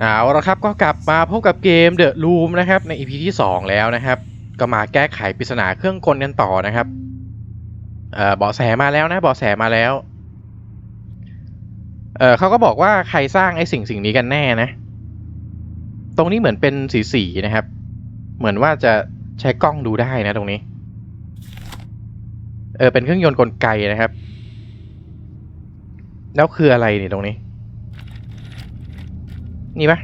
เอาละครับก็กลับมาพบกับเกม The Room นะครับใน EP ที่ 2 แล้วนะครับ ก็มาแก้ไขปริศนาเครื่องกลกันต่อนะครับเอ่อเบาะแสมาแล้วนะเบาะแสมาแล้วเอ่อเขาก็บอกว่าใครสร้างไอ้สิ่งสิ่งนี้กันแน่นะ ตรงนี้เหมือนเป็นสีสีๆนะครับ เหมือนว่าจะใช้กล้องดูได้นะตรงนี้ เออเป็นเครื่องยนต์กลไกนะครับ แล้วคืออะไรนี่ตรงนี้ นี่ปะ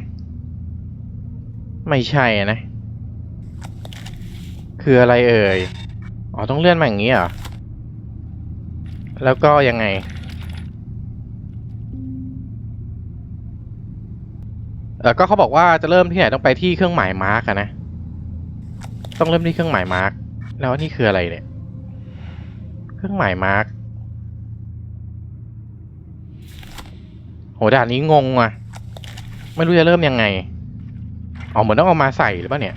ไม่ใช่นะ คืออะไรเอ่ย อ๋อ ต้องเลื่อนมาอย่างนี้เหรอ แล้วก็ยังไงเออก็เขาบอกว่าจะเริ่มที่ไหนต้องไปที่เครื่องหมายมาร์กนะ ต้องเริ่มที่เครื่องหมายมาร์กแล้วนี่คืออะไรเนี่ย เครื่องหมายมาร์กโหด่านนี้งงว่ะ ไม่รู้จะเริ่มยังไงอ๋อเหมือนต้องเอามาใส่หรือเปล่าเนี่ย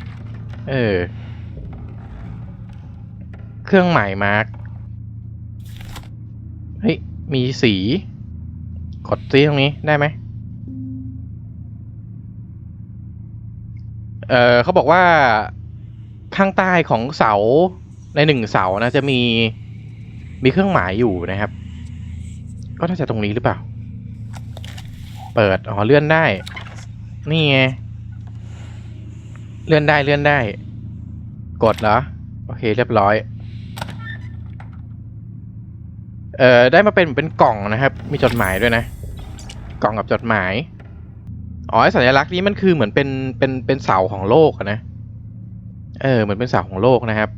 เออ เครื่องหมายมาร์กเฮ้ย มีสี กดซีตรงนี้ได้ไหม เออเขาบอกว่า ข้างใต้ของเสาในหนึ่งเสานะจะมี มีเครื่องหมายอยู่นะครับ ก็น่าจะตรงนี้หรือเปล่า เปิด อ๋อ เลื่อนได้ นี่ไง เลื่อนได้เลื่อนได้ กดเหรอ โอเคเรียบร้อย เอ่อ ได้มาเป็นเป็นกล่องนะครับ มีจดหมายด้วยนะ กล่องกับจดหมาย อ๋อสัญลักษณ์นี้มันคือเหมือนเป็นเป็นเป็นเสาของโลกนะ เออ เหมือนเป็นเสาของโลกนะครับ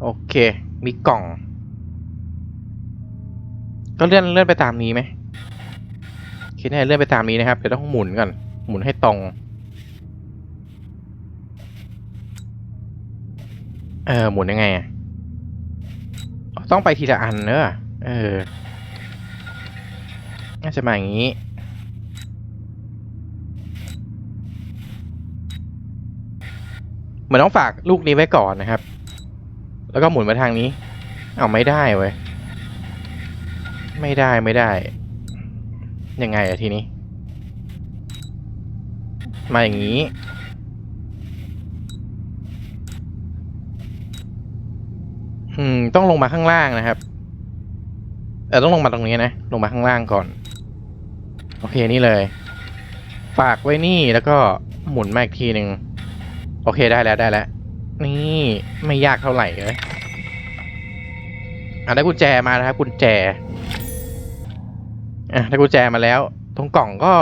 โอเค มีกล่อง ก็เลื่อนเลื่อนไปตามนี้ไหม คิดให้เลื่อนไปตามนี้นะครับเดี๋ยวต้องหมุนก่อนหมุนให้ตรงเออหมุนยังไงอะต้องไปทีละอันเนอะเออน่าจะมาอย่างนี้เหมือนต้องฝากลูกนี้ไว้ก่อนนะครับ แล้วก็หมุนมาทางนี้ เอาไม่ได้เว้ย ไม่ได้ไม่ได้ ยังไงอะทีนี้ มาอย่างนี้ อืม ต้องลงมาข้างล่างนะครับ เออต้องลงมาตรงนี้นะ ลงมาข้างล่างก่อน โอเคนี่เลย ฝากไว้นี่แล้วก็หมุนมาอีกทีหนึ่ง โอเคได้แล้วได้แล้ว นี่ไม่ยากเท่าไหร่เลยอะได้กุญแจมานะครับกุญแจ อะได้กุญแจมาแล้ว ตรงกล่องก็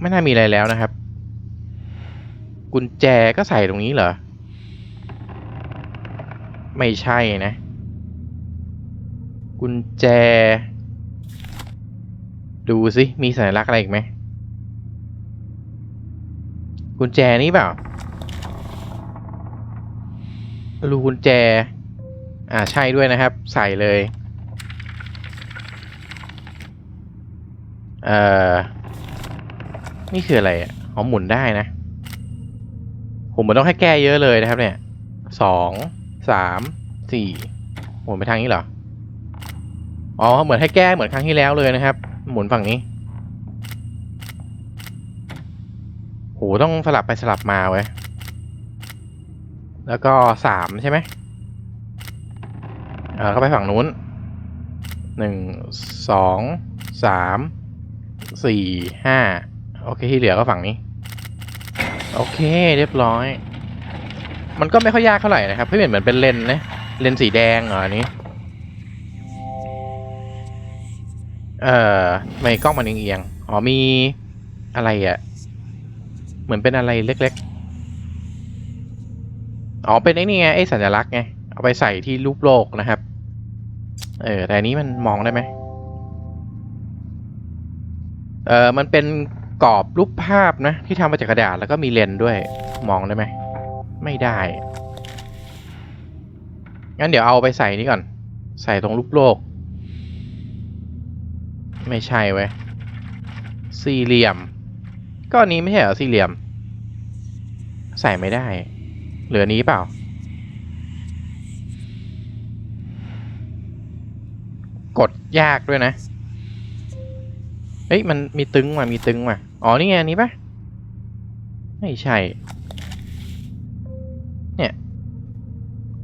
ไม่น่ามีอะไรแล้วนะครับ กุญแจก็ใส่ตรงนี้เหรอ ไม่ใช่นะ กุญแจ ดูสิมีสัญลักษณ์อะไรอีกไหมกุญแจนี้เปล่ารูกุญแจ อ่าใช่ด้วยนะครับ ใส่เลย เอ่อ นี่คืออะไรอะอ๋อหมุนได้นะผมมันต้องให้แก้เยอะเลยนะครับ เนี่ยสองสามสี่หมุนไปทางนี้เหรอ อ๋อ เหมือนให้แก้เหมือนครั้งที่แล้วเลยนะครับ หมุนฝั่งนี้ โห ต้องสลับไปสลับมาเว้ย แล้วก็สามใช่ไหมเออเข้าไปฝั่งนู้นหนึ่งสองสาม สี่ห้าโอเคที่เหลือก็ฝั่งนี้ โอเคเรียบร้อย มันก็ไม่ค่อยยากเท่าไหร่นะครับไม่เหมือนเหมือนเป็นเลนนะเลนสีแดงเหรออันนี้ เอ่อไม่กล้องมันเอียงๆอ๋อมีอะไรอะ่ะเหมือนเป็นอะไรเล็ก ๆ อ๋อเป็นไอ้นี่ไงไอ้สัญลักษณ์ไงเอาไปใส่ที่รูปโลกนะครับ เออแต่นี้มันมองได้ไหม เออมันเป็นกรอบรูปภาพนะ ที่ทำมาจากกระดาษแล้วก็มีเลนส์ด้วยมองได้ไหม ไม่ได้ งั้นเดี๋ยวเอาไปใส่นี่ก่อน ใส่ตรงรูปโลก ไม่ใช่เว้ยสี่เหลี่ยม ก็อันนี้ไม่ใช่เหรอสี่เหลี่ยม ใส่ไม่ได้ เหลือนี้เปล่า กดยากด้วยนะ เฮ้ยมันมีตึงว่ะมีตึงว่ะอ๋อนี่ไงอันนี้ปะไม่ใช่ เนี่ย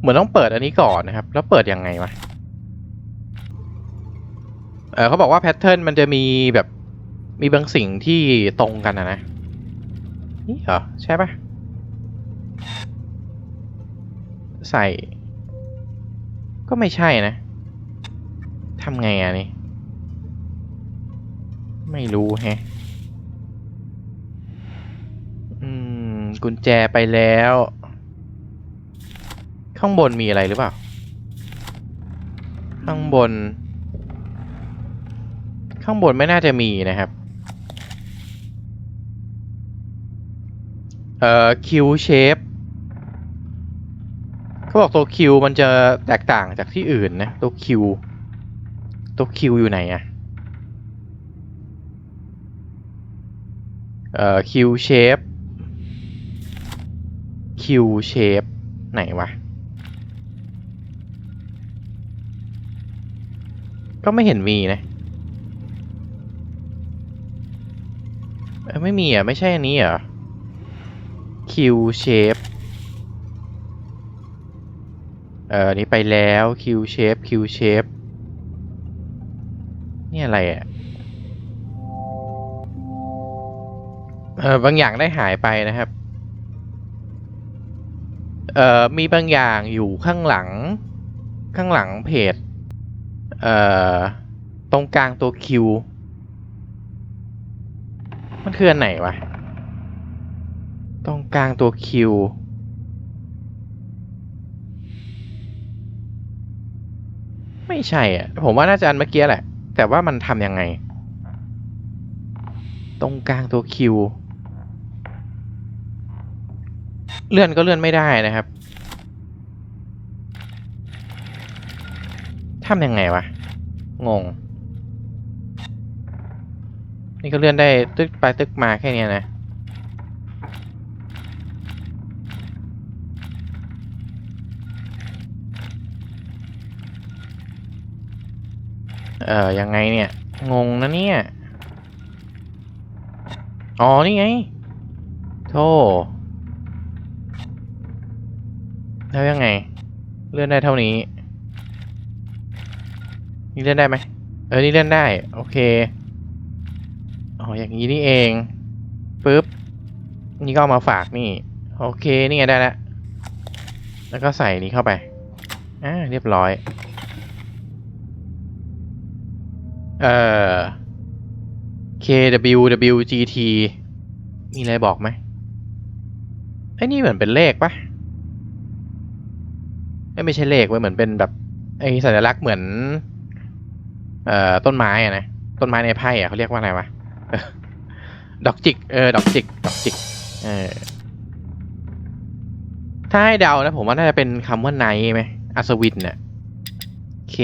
เหมือนต้องเปิดอันนี้ก่อนนะครับ แล้วเปิดยังไงวะเออเขาบอกว่าแพทเทิร์นมันจะมีแบบมีบางสิ่งที่ตรงกันนะนะนี่เหรอใช่ปะใส่ ก็ไม่ใช่นะทำไงอะนี่ ไม่รู้แฮะ อืม กุญแจไปแล้ว ข้างบนมีอะไรหรือเปล่า ข้างบน ข้างบนไม่น่าจะมีนะครับ เอ่อ คิวเชฟเขาบอกตัวคิวมันจะแตกต่างจากที่อื่นนะ ตัวคิว ตัวคิวอยู่ไหนอะ เอ่อคิวเชฟคิวเชฟไหนวะ ก็ไม่เห็นมีนะไม่มีอะ ไม่ใช่อันนี้เหรอคิวเชฟเอออนี้ไปแล้วคิวเชฟคิวเชฟนี่อะไรอะ เออบางอย่างได้หายไปนะครับ เอ่อมีบางอย่างอยู่ข้างหลัง ข้างหลังเพจ เอ่อตรงกลางตัวคิว มันคืออันไหนวะ ตรงกลางตัวคิวไม่ใช่อะ ผมว่าน่าจะอันเมื่อกี้แหละ แต่ว่ามันทำยังไง ตรงกลางตัวคิว เลื่อนก็เลื่อนไม่ได้นะครับทำยังไงวะ งง นี่ก็เลื่อนได้ตึกไปตึกมาแค่นี้นะเออยังไงเนี่ย งงนะเนี่ย อ๋อ นี่ไง โธ่ แล้วยังไง เลื่อนได้เท่านี้ นี่เลื่อนได้ไหมเออ นี่เลื่อนได้ โอเค อ๋อ อย่างนี้นี่เอง ปึ๊บ นี่ก็เอามาฝากนี่ โอเค นี่ไงได้แล้ว แล้วก็ใส่นี้เข้าไป อ่า เรียบร้อย เอ่อ KWWGT มีอะไรบอกไหมไอ้นี่เหมือนเป็นเลขปะ ไม่ใช่เลขเว้ยเหมือนเป็นแบบไอ้สัญลักษณ์เหมือน เอ่อต้นไม้อะนะต้นไม้ในไพ่อะเขาเรียกว่าอะไรวะดอกจิกเออดอกจิกดอกจิกเออถ้าให้เดานะผมว่าน่าจะเป็นคำว่าไนท์ไหมอัศวินเนี่ย K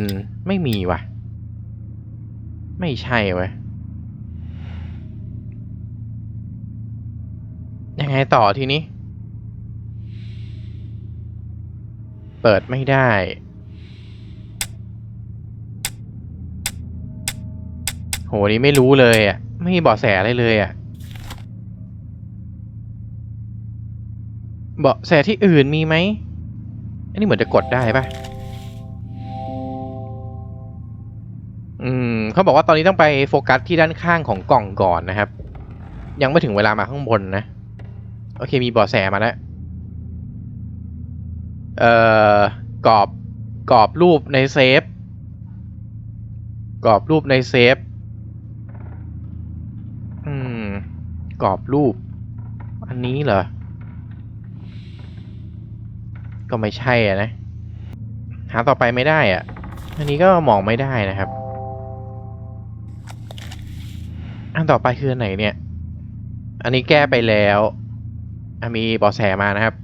N ไม่มีว่ะ ไม่ใช่เว้ยยังไงต่อทีนี้ เปิดไม่ได้ โห นี่ไม่รู้เลยอะ ไม่มีเบาะแสอะไรเลยอะ เบาะแสที่อื่นมีไหม อันนี้เหมือนจะกดได้ปะอืมเขาบอกว่าตอนนี้ต้องไปโฟกัสที่ด้านข้างของกล่องก่อนนะครับ ยังไม่ถึงเวลามาข้างบนนะ โอเคมีเบาะแสมาแล้ว เอ่อกรอบกรอบรูปในเซฟกรอบรูปในเซฟอืมกรอบรูป อันนี้เหรอ ก็ไม่ใช่อะนะ หาต่อไปไม่ได้อะ อันนี้ก็มองไม่ได้นะครับ อันต่อไปคือไหนเนี่ย อันนี้แก้ไปแล้วมีบาะแสมานะครับ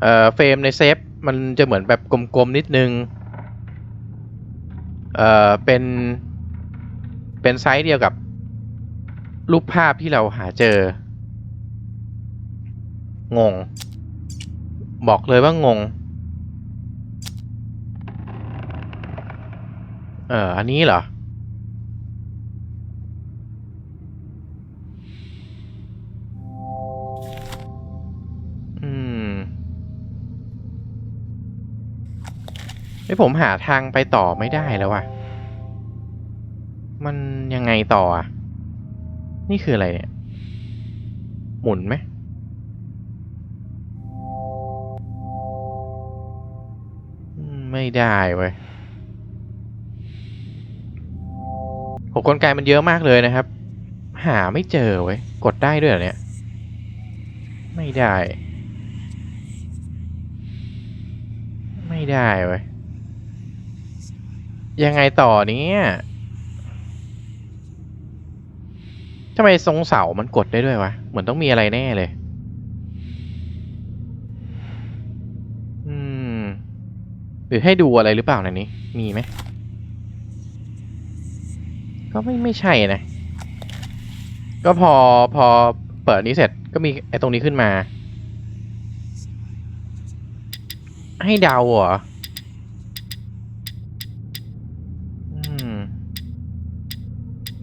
เอ่อเฟรมในเซฟมันจะเหมือนแบบกลมๆนิดนึง เอ่อเป็น เป็นไซส์เดียวกับ รูปภาพที่เราหาเจอ งง บอกเลยว่างง เอ่ออันนี้เหรอ ไม่ผมหาทางไปต่อไม่ได้แล้วอะมันยังไงต่ออะนี่คืออะไรเนี่ย หมุนไหมไม่ได้เว้ยโหกลไกมันเยอะมากเลยนะครับ หาไม่เจอเว้ย กดได้ด้วยเหรอเนี่ย ไม่ได้ ไม่ได้เว้ย ยังไงต่อเนี้ยทำไมทรงเสามันกดได้ด้วยวะ เหมือนต้องมีอะไรแน่เลย อืม หรือให้ดูอะไรหรือเปล่าในนี้ มีไหม ก็ไม่ไม่ใช่นะ ก็พอพอเปิดนี้เสร็จก็มีไอ้ตรงนี้ขึ้นมา ให้เดาเหรอ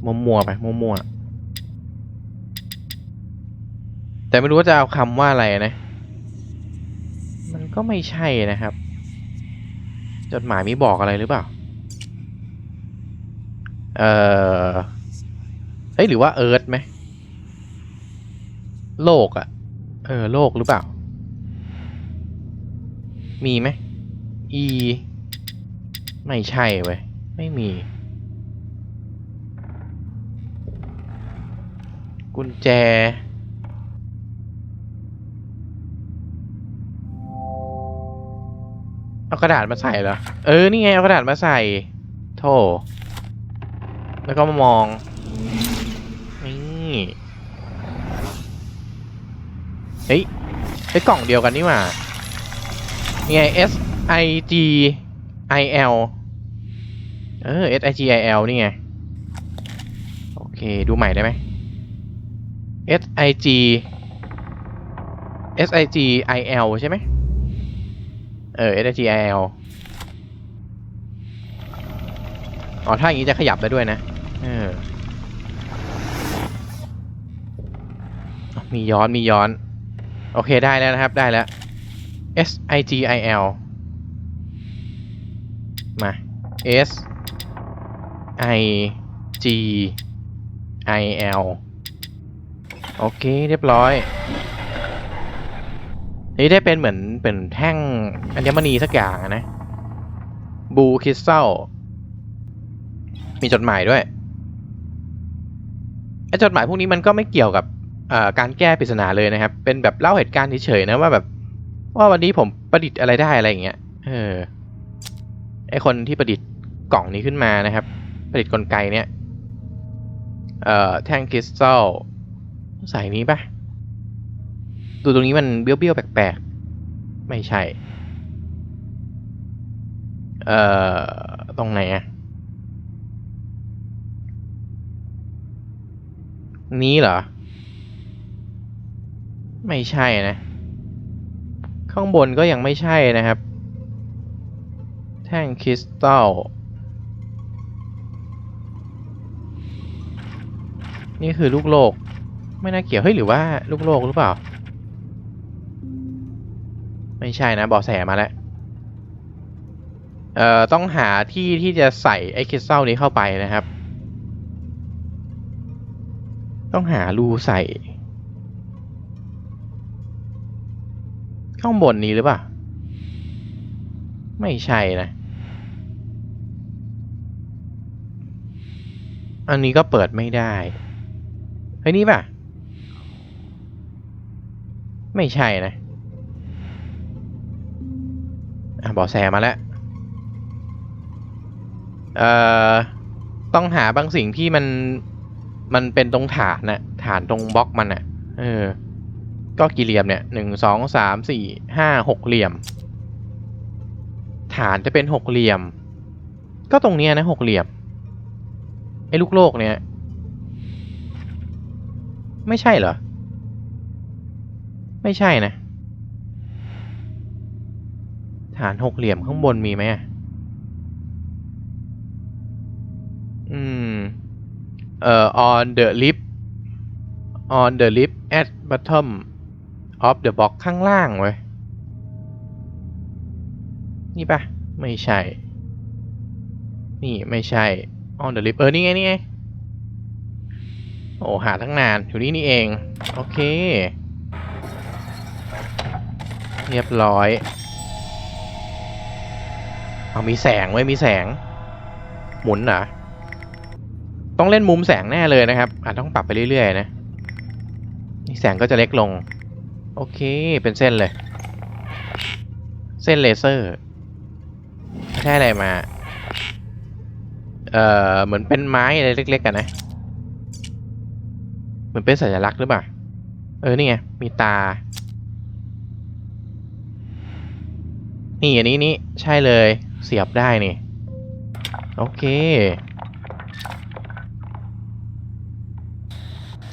มัวมัวๆไปมัวมัวๆแต่ไม่รู้ว่าจะเอาคำว่าอะไรนะ มันก็ไม่ใช่นะครับ จดหมายมีบอกอะไรหรือเปล่า เออเอ้ยหรือว่าเอิร์ธไหมโลกอะเออโลกหรือเปล่า มีไหม E ไม่ใช่เว้ย ไม่มี กุญแจ เอากระดาษมาใส่เหรอ เออ นี่ไง เอากระดาษมาใส่โธ่แล้วก็มามอง นี่เฮ้ยไอ้กล่องเดียวกันนี่หว่านี่ไง S I G I L เออ S I G I L นี่ไง โอเค ดูใหม่ได้ไหม S I G S I G I L ใช่ไหมเออ S I G I L อ๋อ ถ้าอย่างนี้จะขยับได้ด้วยนะ เออ มีย้อน มีย้อน โอเค ได้แล้วนะครับ ได้แล้ว S I G I L มา S I G I L โอเคเรียบร้อย นี่ได้เป็นเหมือนเป็นแท่งอัญมณีสักอย่างนะ บูคริสตัลมีจดหมายด้วยไอ้จดหมายพวกนี้มันก็ไม่เกี่ยวกับการแก้ปริศนาเลยนะครับ เป็นแบบเล่าเหตุการณ์เฉยๆนะว่าแบบ ว่าวันนี้ผมประดิษฐ์อะไรได้อะไรอย่างเงี้ย เออ ไอคนที่ประดิษฐ์กล่องนี้ขึ้นมานะครับประดิษฐ์กลไกเนี้ยเอ่อ แท่งคริสตัล ใส่นี้ปะดูตรงนี้มันเบี้ยวๆแปลกๆ ไม่ใช่ เอ่อ ตรงไหนอะนี้เหรอ ไม่ใช่นะ ข้างบนก็ยังไม่ใช่นะครับ แท่งคริสตัลนี่คือลูกโลก ไม่น่าเกี่ยวเฮ้ยหรือว่าลูกโลกหรือเปล่า ไม่ใช่นะบาะแสมาแล้วเอ่อต้องหาที่ที่จะใส่ไอ้คริสตัลนี้เข้าไปนะครับ ต้องหารูใส่ ข้างบนนี้หรือเปล่า ไม่ใช่นะ อันนี้ก็เปิดไม่ได้เฮ้ยนี่ป่ะ ไม่ใช่นะอะบอกแสมาแล้ว เอ่อ ต้องหาบางสิ่งที่มัน มันเป็นตรงฐานน่ะ ฐานตรงบล็อกมันน่ะ เออ ก็กี่เหลี่ยมเนี่ยหนึ่งสองสามสี่ห้าหกเหลี่ยม ฐานจะเป็นหกเหลี่ยม ก็ตรงเนี้ยนะหกเหลี่ยม ไอ้ลูกโลกเนี่ย ไม่ใช่เหรอ ไม่ใช่นะ ฐานหกเหลี่ยมข้างบนมีไหมอะอืม เอ่อ on the lip on the lip at bottom of the box ข้างล่างเว้ย นี่ปะไม่ใช่ นี่ไม่ใช่ on the lip เออ นี่ไง นี่ไง โอ้ หาตั้งนาน อยู่นี่นี่เอง โอเค เรียบร้อย เอามีแสงไว้มีแสง หมุนเหรอ ต้องเล่นมุมแสงแน่เลยนะครับ อาจต้องปรับไปเรื่อยๆนะ นี่แสงก็จะเล็กลง โอเค เป็นเส้นเลย เส้นเลเซอร์ใช่อะไรมา เอ่อ เหมือนเป็นไม้อะไรเล็กๆกันนะ เหมือนเป็นสัญลักษณ์หรือเปล่า เออ นี่ไง มีตา นี่อันนี้นี่ใช่เลยเสียบได้นี่ โอเค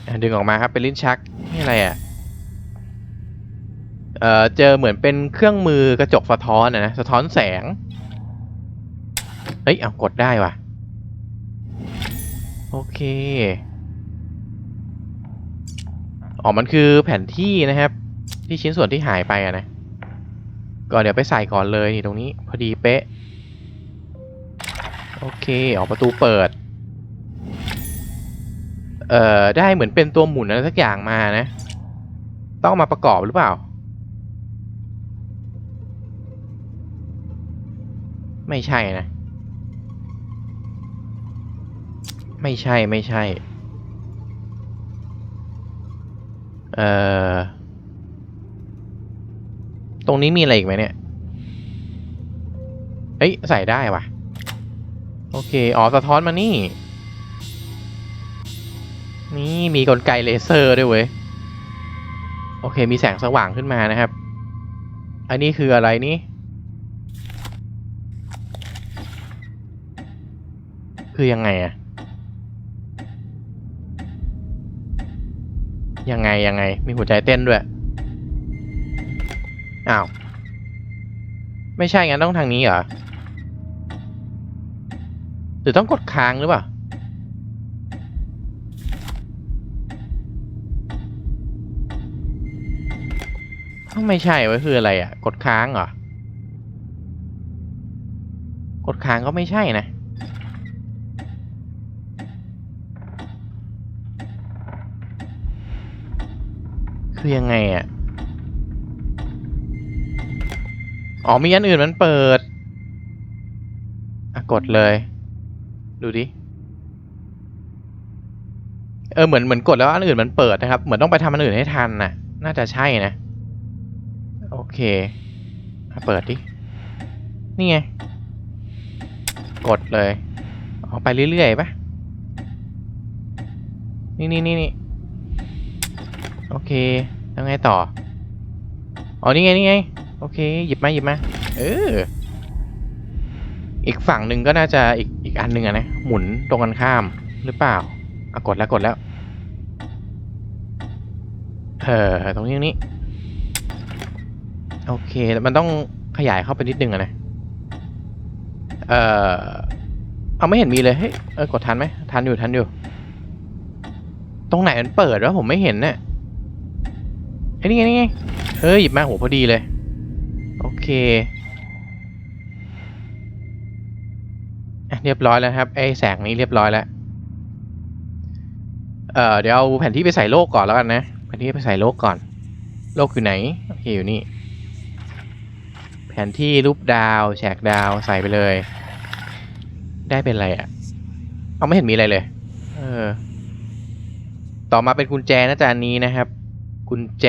อะดึงออกมาครับเป็นลิ้นชัก นี่อะไรอะเออเจอเหมือนเป็นเครื่องมือกระจกสะท้อนนะนะสะท้อนแสง เฮ้ยเอากดได้ว่ะ โอเคอ๋อมันคือแผนที่นะครับ ที่ชิ้นส่วนที่หายไปอะนะ ก็เดี๋ยวไปใส่ก่อนเลยนี่ตรงนี้พอดีเป๊ะ โอเคออกประตูเปิด เอ่อ ได้เหมือนเป็นตัวหมุนอะไรสักอย่างมานะ ต้องมาประกอบหรือเปล่า ไม่ใช่นะ ไม่ใช่ไม่ใช่ เอ่อ ตรงนี้มีอะไรอีกไหมเนี่ย เฮ้ย ใส่ได้ว่ะ โอเค อ๋อ สะท้อนมานี่ นี่มีกลไกเลเซอร์ด้วยเว้ย โอเค มีแสงสว่างขึ้นมานะครับ อันนี้คืออะไรนี่ คือยังไงอะยังไงยังไง มีหัวใจเต้นด้วย อ้าว ไม่ใช่งั้นต้องทางนี้เหรอ หรือต้องกดค้างหรือเปล่าอ้าไม่ใช่ไว้คืออะไรอะ กดค้างเหรอ กดค้างก็ไม่ใช่นะคือยังไงอะ อ๋อมีอันอื่นมันเปิดอะกดเลย ดูดิ เออเหมือนเหมือนกดแล้วอันอื่นมันเปิดนะครับ เหมือนต้องไปทำอันอื่นให้ทันน่ะ น่าจะใช่นะ โอเคอะเปิดดิ นี่ไง กดเลย ออกไปเรื่อยๆปะนี่นี่นี่นี่โอเค แล้วไงต่อ อ๋อ นี่ไง นี่ไง โอเค หยิบมาหยิบมาเออ อีกฝั่งหนึ่งก็น่าจะอีกอีกอันหนึ่งอะนะ หมุนตรงกันข้ามหรือเปล่าอะกดแล้วกดแล้ว เออตรงนี้ตรงนี้ โอเคแต่มันต้องขยายเข้าไปนิดนึงอะนะ เออเอาไม่เห็นมีเลยเฮ้ยเออกดทันไหมทันอยู่ทันอยู่ ตรงไหนมันเปิดวะผมไม่เห็นเนี่ยไอ้นี่ไงนี่ไงเฮ้ยหยิบมาโหพอดีเลย เคอะเรียบร้อยแล้วครับไอ้แสงนี้เรียบร้อยแล้ว เอ่อเดี๋ยวเอาแผนที่ไปใส่โลกก่อนแล้วกันนะ แผนที่ไปใส่โลกก่อน โลกอยู่ไหนโอเคอยู่นี่ แผนที่รูปดาวแฉกดาวใส่ไปเลย ได้เป็นอะไรอะ่ะ เอาไม่เห็นมีอะไรเลย เออ ต่อมาเป็นกุญแจนะจ๊ะอันนี้นะครับ กุญแจ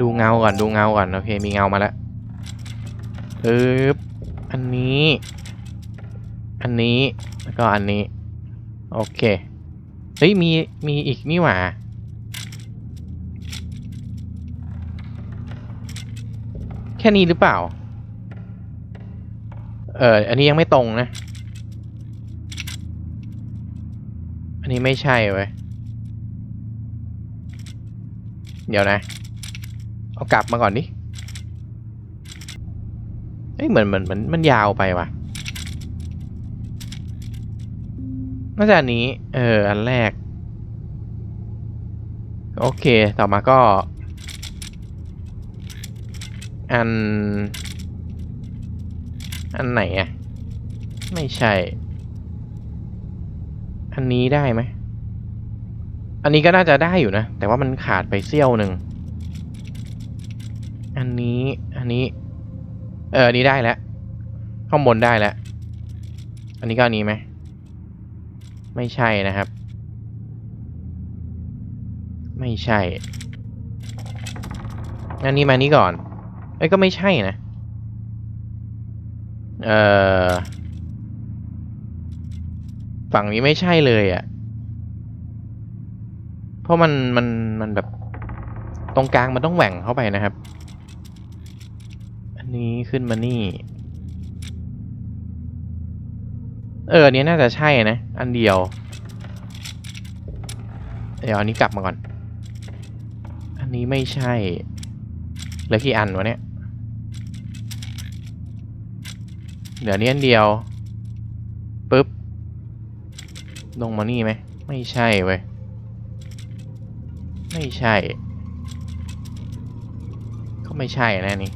ดูเงาก่อนดูเงาก่อนโอเคมีเงามาแล้วปึ๊บอันนี้ อันนี้แล้วก็อันนี้โอเคเฮ้ยมีมีอีกนี่หว่าแค่นี้หรือเปล่าเอออันนี้ยังไม่ตรงนะ อันนี้ไม่ใช่เว้ยเดี๋ยวนะ เอากลับมาก่อนดิเอ้ยเหมือนเหมือนมันมันยาวไปว่ะน่าจะอันนี้ เออ อันแรก โอเค ต่อมาก็ อัน อันไหนอะไม่ใช่ อันนี้ได้ไหม อันนี้ก็น่าจะได้อยู่นะ แต่ว่ามันขาดไปเสี้ยวหนึ่ง อันนี้ อันนี้ เอออันนี้ได้แล้ว ข้างบนได้แล้ว อันนี้ก็อันนี้ไหม ไม่ใช่นะครับ ไม่ใช่ อันนี้มานี้ก่อน เอ้ยก็ไม่ใช่นะ เอ่อฝั่งนี้ไม่ใช่เลยอะ่ะ เพราะมันมันมันแบบตรงกลางมันต้องแหว่งเข้าไปนะครับ อันนี้ขึ้นมานี่ เอออันนี้น่าจะใช่นะ อันเดียว เดี๋ยวอันนี้กลับมาก่อน อันนี้ไม่ใช่เหลือกี่อันวะเนี่ยเดี๋ยวนี้อันเดียวปุ๊บลงมานี่ไหมไม่ใช่เว้ยไม่ใช่ ก็ไม่ใช่นะนี่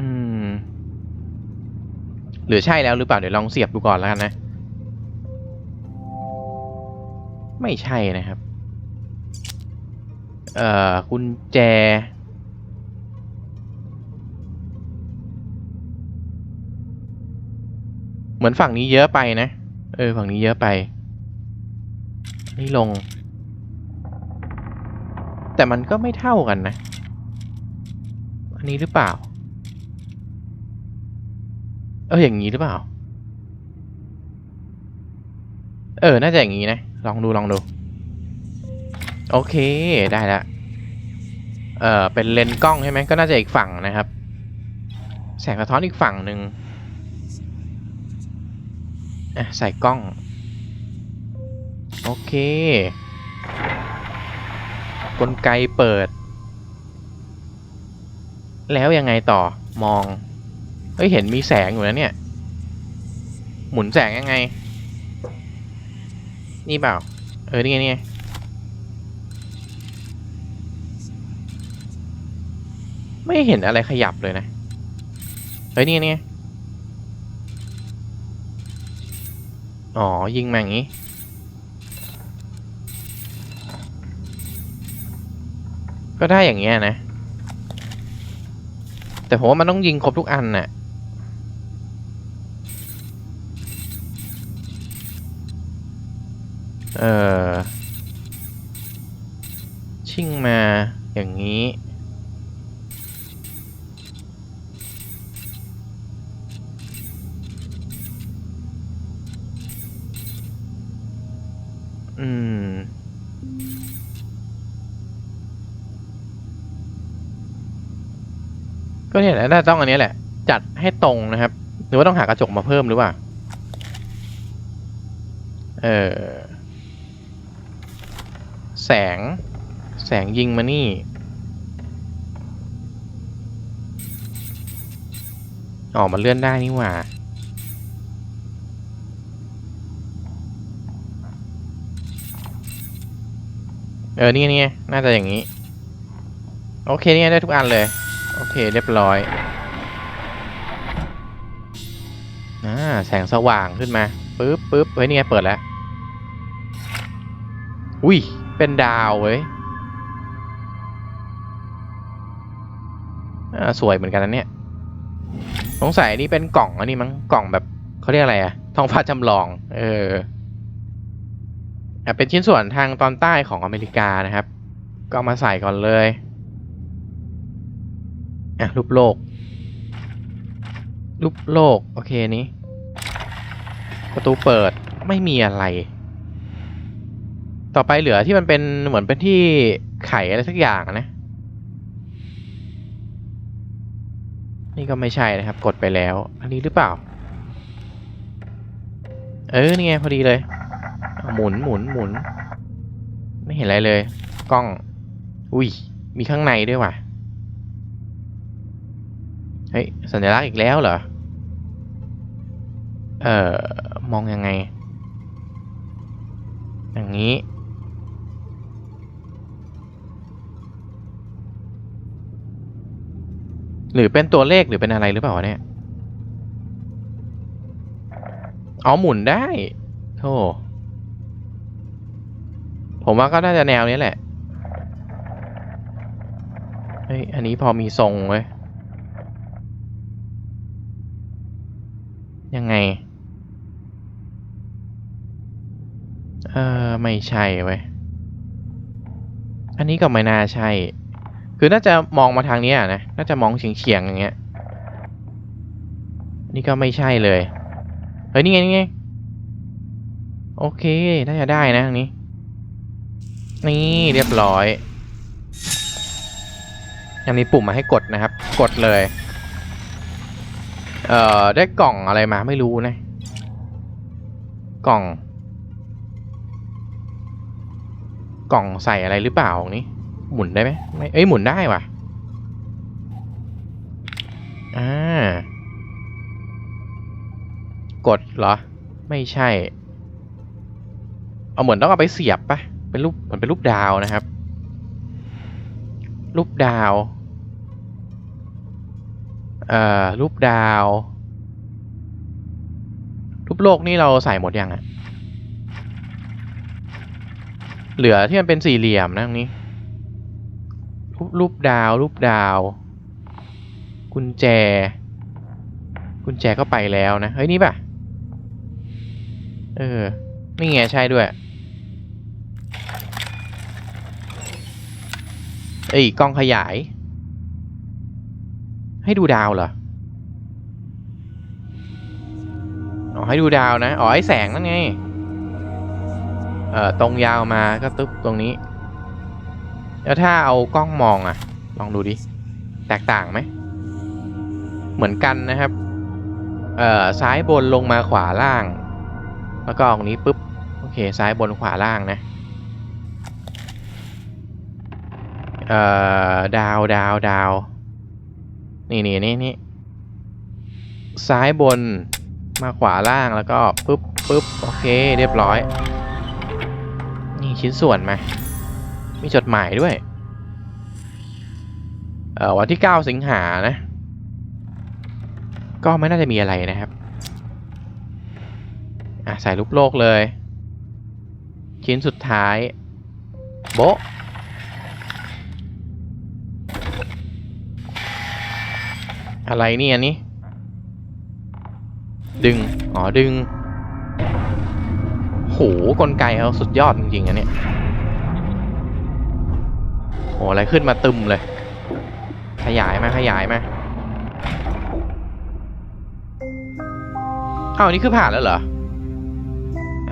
อืม หรือใช่แล้วหรือเปล่า เดี๋ยวลองเสียบดูก่อนแล้วกันนะ ไม่ใช่นะครับ เอ่อกุญแจ เหมือนฝั่งนี้เยอะไปนะ เออ ฝั่งนี้เยอะไป นี่ลง แต่มันก็ไม่เท่ากันนะ อันนี้หรือเปล่า เอออย่างนี้หรือเปล่า เออ น่าจะอย่างนี้นะ ลองดูลองดู โอเคได้แล้วเออเป็นเลนส์กล้องใช่ไหมก็น่าจะอีกฝั่งนะครับ แสงสะท้อนอีกฝั่งหนึ่งอะใส่กล้อง โอเค กลไกเปิด แล้วยังไงต่อมอง เฮ้ย เห็นมีแสงอยู่นะเนี่ย หมุนแสงยังไง นี่เปล่า เออ นี่ไงนี่ไงไม่เห็นอะไรขยับเลยนะ เฮ้ย นี่ไงนี่ไงอ๋อ ยิงมาอย่างนี้ ก็ได้อย่างเงี้ยนะ แต่ผมว่ามันต้องยิงครบทุกอันน่ะ เออชิ่งมาอย่างนี้ อืม ก็เนี่ยแหละน่าต้องอันนี้แหละ จัดให้ตรงนะครับ หรือว่าต้องหากระจกมาเพิ่มหรือเปล่า เออ แสง แสงยิงมานี่อ๋อมันเลื่อนได้นี่หว่า เออ นี่นี่น่าจะอย่างนี้ โอเค นี่ไงได้ทุกอันเลย โอเค เรียบร้อยอ่าแสงสว่างขึ้นมา ปึ๊บปึ๊บเฮ้ย นี่ไง เปิดแล้ว อุ้ย เป็นดาวเว้ยอ่าสวยเหมือนกันนะเนี่ย สงสัยนี่เป็นกล่องอันนี้มั้งกล่องแบบเขาเรียกอะไรอะท้องฟ้าจำลอง เอออะเป็นชิ้นส่วนทางตอนใต้ของอเมริกานะครับ ก็มาใส่ก่อนเลยอะรูปโลก รูปโลก โอเคนี้ ประตูเปิดไม่มีอะไร ต่อไปเหลือที่มันเป็นเหมือนเป็นที่ไขอะไรสักอย่างนะ นี่ก็ไม่ใช่นะครับ กดไปแล้ว อันนี้หรือเปล่า เออ นี่ไงพอดีเลย หมุนหมุนหมุน ไม่เห็นอะไรเลย กล้อง อุ้ย มีข้างในด้วยว่ะ เฮ้ย สัญลักษณ์อีกแล้วเหรอ เอ่อ มองยังไงอย่างนี้ อรือเป็นตัวเลขหรือเป็นอะไรหรือเปล่าเนี่ยอ๋อหมุนได้โธ่ผมว่าก็น่าจะแนวนี้แหละ เฮ้ย อันนี้พอมีทรงเว้ย ยังไง เออไม่ใช่เว้ย อันนี้ก็ไม่น่าใช่ คือน่าจะมองมาทางนี้นะ น่าจะมองเฉียงๆอย่างเงี้ย นี่ก็ไม่ใช่เลย เฮ้ยนี่ไงนี่ไง โอเค น่าจะได้นะทางนี้ นี่เรียบร้อยยังมีปุ่มมาให้กดนะครับ กดเลย เอ่อ ได้กล่องอะไรมาไม่รู้นะ กล่อง กล่องใส่อะไรหรือเปล่าตรงนี้ หมุนได้ไหมไม่เอ้ยหมุนได้ว่ะอ่ากดเหรอ ไม่ใช่ เอาเหมือนต้องเอาไปเสียบปะเป็นรูปเหมือนเป็นรูปดาวนะครับ รูปดาว เอ่อ รูปดาว รูปโลกนี่เราใส่หมดยังอะเหลือที่มันเป็นสี่เหลี่ยมนะตรงนี้ รูปดาวรูปดาว กุญแจ กุญแจก็ไปแล้วนะ เฮ้ย นี่ป่ะ เออ นี่ไงใช่ด้วย เอ้ยกล้องขยาย ให้ดูดาวเหรอ อ๋อ ให้ดูดาวนะ อ๋อ ไอ้แสงนั่นไง เอ่อ ตรงยาวมาก็ตึ๊บตรงนี้ แล้วถ้าเอากล้องมองอะลองดูดิ แตกต่างไหม เหมือนกันนะครับ เอ่อซ้ายบนลงมาขวาล่าง แล้วก็ตรงนี้ปุ๊บ โอเค ซ้ายบนขวาล่างนะ เอ่อ ดาวดาวดาว นี่นี่นี่นี่ซ้ายบนมาขวาล่างแล้วก็ปุ๊บปุ๊บโอเค เรียบร้อย นี่ชิ้นส่วนมา มีจดหมายด้วย เอ่อวันที่ 9 สิงหานะ ก็ไม่น่าจะมีอะไรนะครับ อะใส่รูปโลกเลย ชิ้นสุดท้าย โบอะไรนี่ยนี่ดึง อ๋อ ดึง โหกลไกเขาสุดยอดจริงๆอันเนี้ย โหอะไรขึ้นมาตึมเลย ขยายไหมขยายไหมอ้าวนี่คือผ่านแล้วเหรอ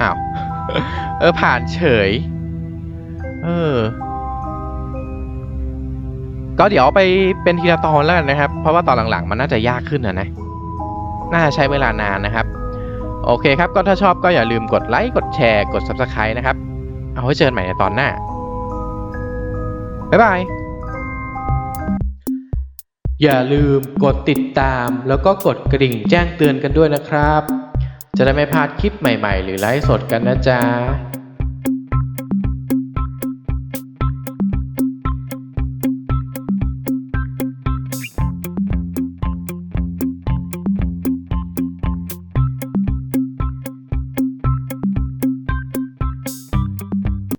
อ้าว เออผ่านเฉย เออ ก็เดี๋ยวไปเป็นทีละตอนแล้วกันนะครับ เพราะว่าตอนหลังๆ มันน่าจะยากขึ้นนะนะ น่าจะใช้เวลานานนะครับ โอเคครับ ก็ถ้าชอบก็อย่าลืมกดไลค์ กดแชร์ กด Subscribe นะครับ เอาไว้เจอกันใหม่ในตอนหน้า บ๊ายบาย อย่าลืมกดติดตามแล้วก็กดกระดิ่งแจ้งเตือนกันด้วยนะครับ จะได้ไม่พลาดคลิปใหม่ๆ หรือไลฟ์สดกันนะจ๊ะ